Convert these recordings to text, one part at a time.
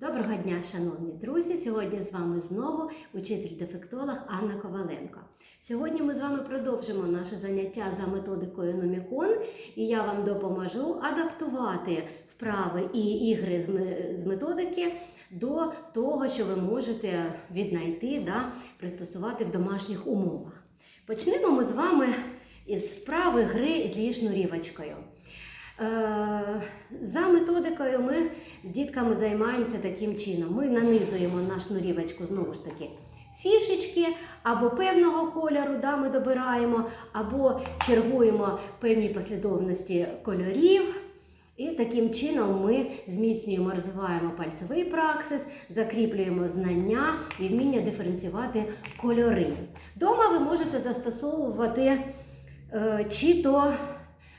Доброго дня, шановні друзі! Сьогодні з вами знову учитель-дефектолог Анна Коваленко. Сьогодні ми з вами продовжимо наше заняття за методикою Номікон, і я вам допоможу адаптувати вправи і ігри з методики до того, що ви можете віднайти, да, пристосувати в домашніх умовах. Почнемо ми з вами із вправи гри зі шнурівочкою. Е, За методикою ми з дітками займаємося таким чином. Ми нанизуємо на шнурівочку знову ж таки фішечки або певного кольору, да, ми добираємо, або чергуємо певні послідовності кольорів. І таким чином ми зміцнюємо, розвиваємо пальцевий праксис, закріплюємо знання і вміння диференціювати кольори. Дома ви можете застосовувати е, чи то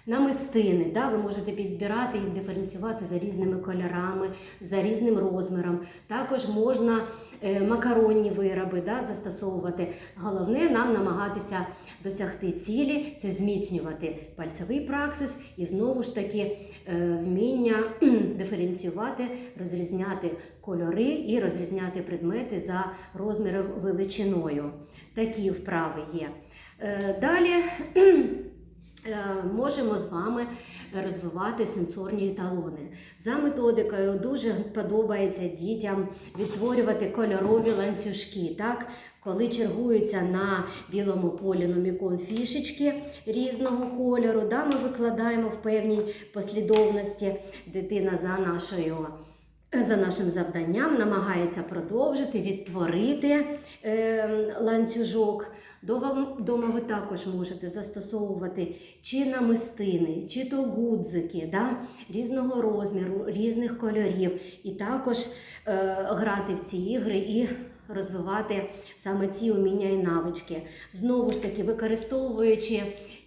намистини, да? ви можете підбирати їх, диференціювати за різними кольорами, за різним розміром. Також можна е, макаронні вироби да, застосовувати. Головне нам намагатися досягти цілі, це зміцнювати пальцевий праксис і знову ж таки е, вміння диференціювати, розрізняти кольори і розрізняти предмети за розміром величиною. Такі вправи є. Е, Далі можемо з вами розвивати сенсорні еталони. За методикою дуже подобається дітям відтворювати кольорові ланцюжки. Так? Коли чергуються на білому полі номікон фішечки різного кольору, да, ми викладаємо в певній послідовності дитина за нашою. За нашим завданням намагається продовжити, відтворити е, ланцюжок. Дома, ви також можете застосовувати чи намистини, чи то гудзики да, різного розміру, різних кольорів, і також е, грати в ці ігри і розвивати саме ці уміння і навички. Знову ж таки, використовуючи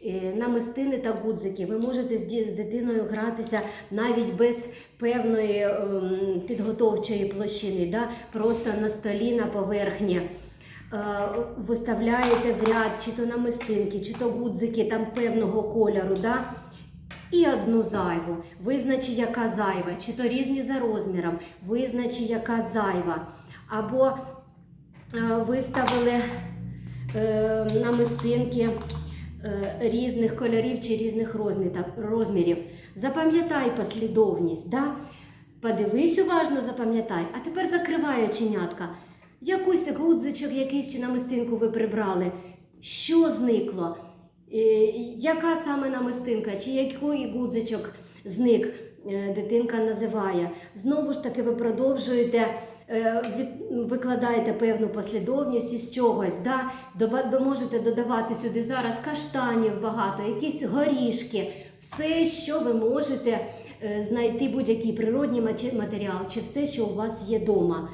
е, намистини та гудзики, ви можете з, з дитиною гратися навіть без певної ем, підготовчої площини, да, просто на столі, на поверхні. Е, Виставляєте в ряд чи то намистинки, чи то гудзики там певного кольору, да? і одну зайву. Визначи, яка зайва, чи то різні за розміром, визначи, яка зайва. Або е, виставили е, намистинки різних кольорів чи різних розмірів. Запам'ятай послідовність. Да? Подивись уважно, запам'ятай. А тепер закривай оченятка. Якусь гудзичок, якийсь чи намистинку ви прибрали. Що зникло? Е, яка саме намистинка, чи який гудзичок зник, е, дитинка називає. Знову ж таки, ви продовжуєте, е, викладаєте певну послідовність із чогось. Да? Можете додавати сюди зараз каштанів багато, якісь горішки, все, що ви можете знайти будь-який природній матеріал, чи все, що у вас є вдома.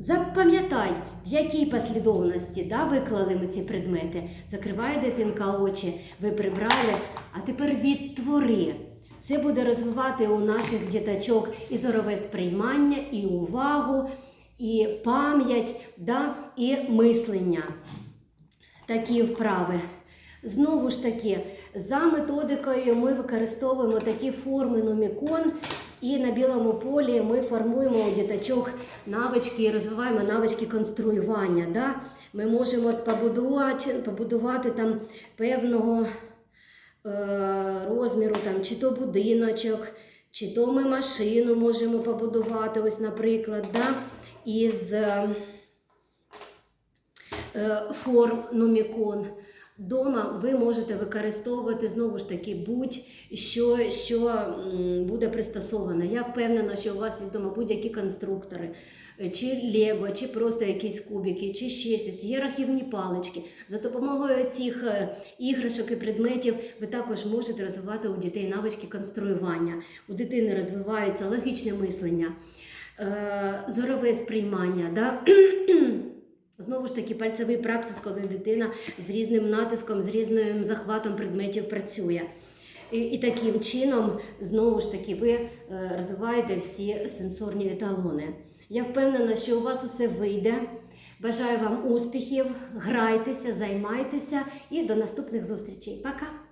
Запам'ятай, в якій послідовності да, виклали ми ці предмети. Закриває дитинка очі, ви прибрали, а тепер відтвори. Це буде розвивати у наших діточок і зорове сприймання, і увагу, і пам'ять, да, і мислення. Такі вправи. Знову ж таки, за методикою ми використовуємо такі форми номікон, і на білому полі ми формуємо у діточок навички і розвиваємо навички конструювання. Да? Ми можемо побудувати, побудувати там певного е, розміру, там, чи то будиночок, чи то ми машину можемо побудувати, ось, наприклад, да? із е, е, форм номікон. Дома ви можете використовувати знову ж таки будь-що, що буде пристосовано. Я впевнена, що у вас є вдома будь-які конструктори, е, чи Лего, чи просто якісь кубики, чи ще щось. Є рахівні палички. За допомогою цих е, іграшок і предметів ви також можете розвивати у дітей навички конструювання. У дитини розвивається логічне мислення, е, зорове сприймання. Да? Знову ж таки, пальцевий праксис, коли дитина з різним натиском, з різним захватом предметів працює. І, і таким чином, знову ж таки, ви е, розвиваєте всі сенсорні еталони. Я впевнена, що у вас усе вийде. Бажаю вам успіхів, грайтеся, займайтеся і до наступних зустрічей. Пока!